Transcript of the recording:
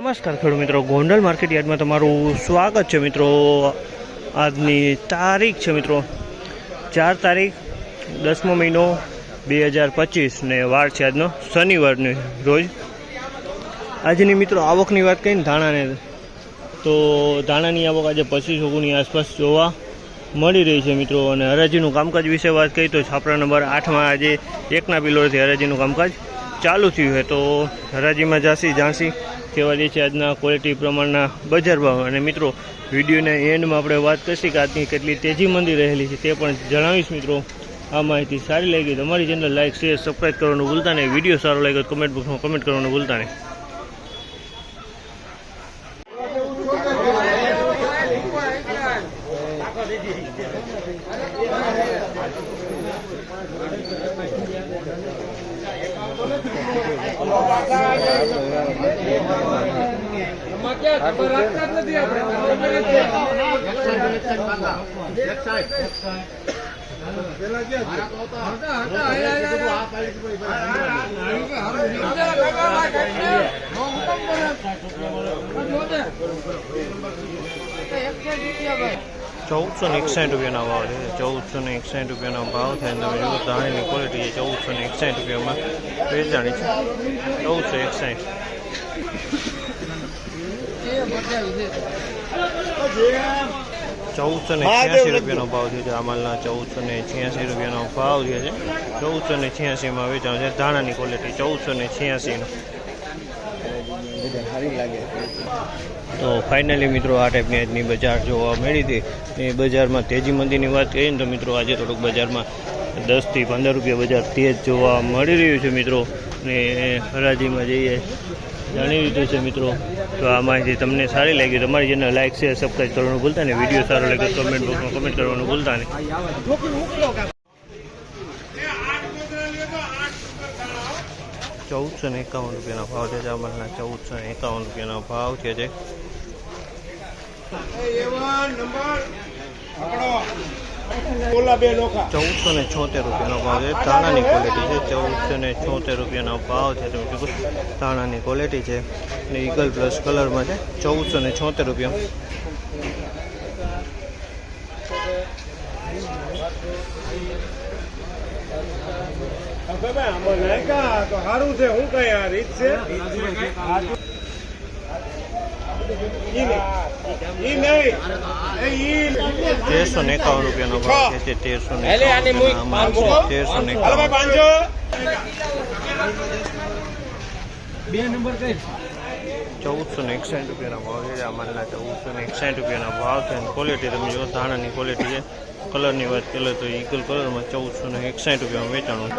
નમસ્કાર ખેડૂત મિત્રો. ગોંડલ માર્કેટ યાર્ડમાં તમારું સ્વાગત છે મિત્રો. આજની તારીખ છે મિત્રો. ચાર તારીખ, દસમો મહિનો બે હજાર પચીસ ને વાર છે આજનો શનિવારની રોજ. આજની મિત્રો આવકની વાત કરીને ધાણાને. તો ધાણાની આવક આજે પચીસ ઓગુની આસપાસ જોવા મળી રહી છે મિત્રો. અને હરાજીનું કામકાજ વિશે વાત કરીએ તો છાપરા નંબર આઠમાં આજે એકના પિલોરથી હરાજીનું કામકાજ ચાલુ થયું છે. તો હરાજીમાં ઝાંસી ઝાંસી કેવા જે છે આજના ક્વોલિટી પ્રમાણના બજાર ભાવ. અને મિત્રો, વિડીયોના એન્ડમાં આપણે વાત કરીશું કે આજની કેટલી તેજી મંદી રહેલી છે તે પણ જણાવીશ મિત્રો. આ માહિતી સારી લાગી તમારી ચેનલ લાઈક શેર સબસ્ક્રાઈબ કરવાનું ભૂલતા નહીં. વીડિયો સારો લાગ્યો કમેન્ટ બોક્સમાં કમેન્ટ કરવાનું ભૂલતા નહીં. એક રૂપિયા ભાઈ ચૌદસો ને એકસાઠ રૂપિયાના ભાવ છે ચૌદસો ને એકસાઠ રૂપિયાનો ભાવ થાય તમે જુઓ ધાણીની ક્વોલિટી છે ચૌદસો ને એકસાઠ રૂપિયામાં વેચાણી છે ચૌદસો એકસાઠ ચૌદસો ને છ્યાસી રૂપિયાનો ભાવ થયો છે આમલના ચૌદસો ને છ્યાસી રૂપિયાનો ભાવ થયો છે ચૌદસો ને છ્યાસીમાં વેચાણ છે ધાણાની ક્વોલિટી ચૌદસો ને છ્યાસીનો તો ફાઇનલી મિત્રો આ ટાઈપની આજની બજાર જોવા મળી હતી. એ બજારમાં તેજી મંદીની વાત કરીએ ને તો મિત્રો આજે થોડુંક બજારમાં દસથી પંદર રૂપિયા બજાર તેજ જોવા મળી રહ્યું છે મિત્રો. ને હરાજીમાં જઈએ. જાણી લીધું છે મિત્રો. તો આ માહિતી તમને સારી લાગી તમારી જેને લાઇક શેર સબસ્ક્રાઈબ કરવાનું ભૂલતા નહીં. વીડિયો સારો લાગે કમેન્ટ બોક્સમાં કમેન્ટ કરવાનું ભૂલતા નહીં. ચૌદસો ને એકાવન રૂપિયાનો ભાવ છે. જામલના ચૌદસો ને એકાવન રૂપિયાનો ભાવ છે જે. ચૌદસો ને છોતેર રૂપિયાનો ભાવ છે. ધાણાની ક્વોલિટી છે. ચૌદસો ને છોતેર રૂપિયાનો ભાવ છે. તમે કીધું ધાણાની ક્વોલિટી છે. ને ઈગલ પ્લસ કલરમાં છે. ચૌદસો ને છોતેર રૂપિયા. તો સારું છે હું કઈ આ રીત છે ઈ નહીં. ઈ નહીં. એ ઈ. તેરસો ને એકાવન રૂપિયાનો ભાવ છે તેરસો ને. તેરસો ને ભાઈ એકાવન પાંચસો ચૌદસો ને એકસાઠ રૂપિયાના ભાવ છે આ માલના ચૌદસો ને એકસાઠ રૂપિયાના ભાવ છે ક્વોલિટી તમે જો ધાણાની ક્વોલિટી છે કલરની વાત કરીએ તો ઈગલ કલરમાં ચૌદસો ને એકસાઠ રૂપિયામાં વેચાણું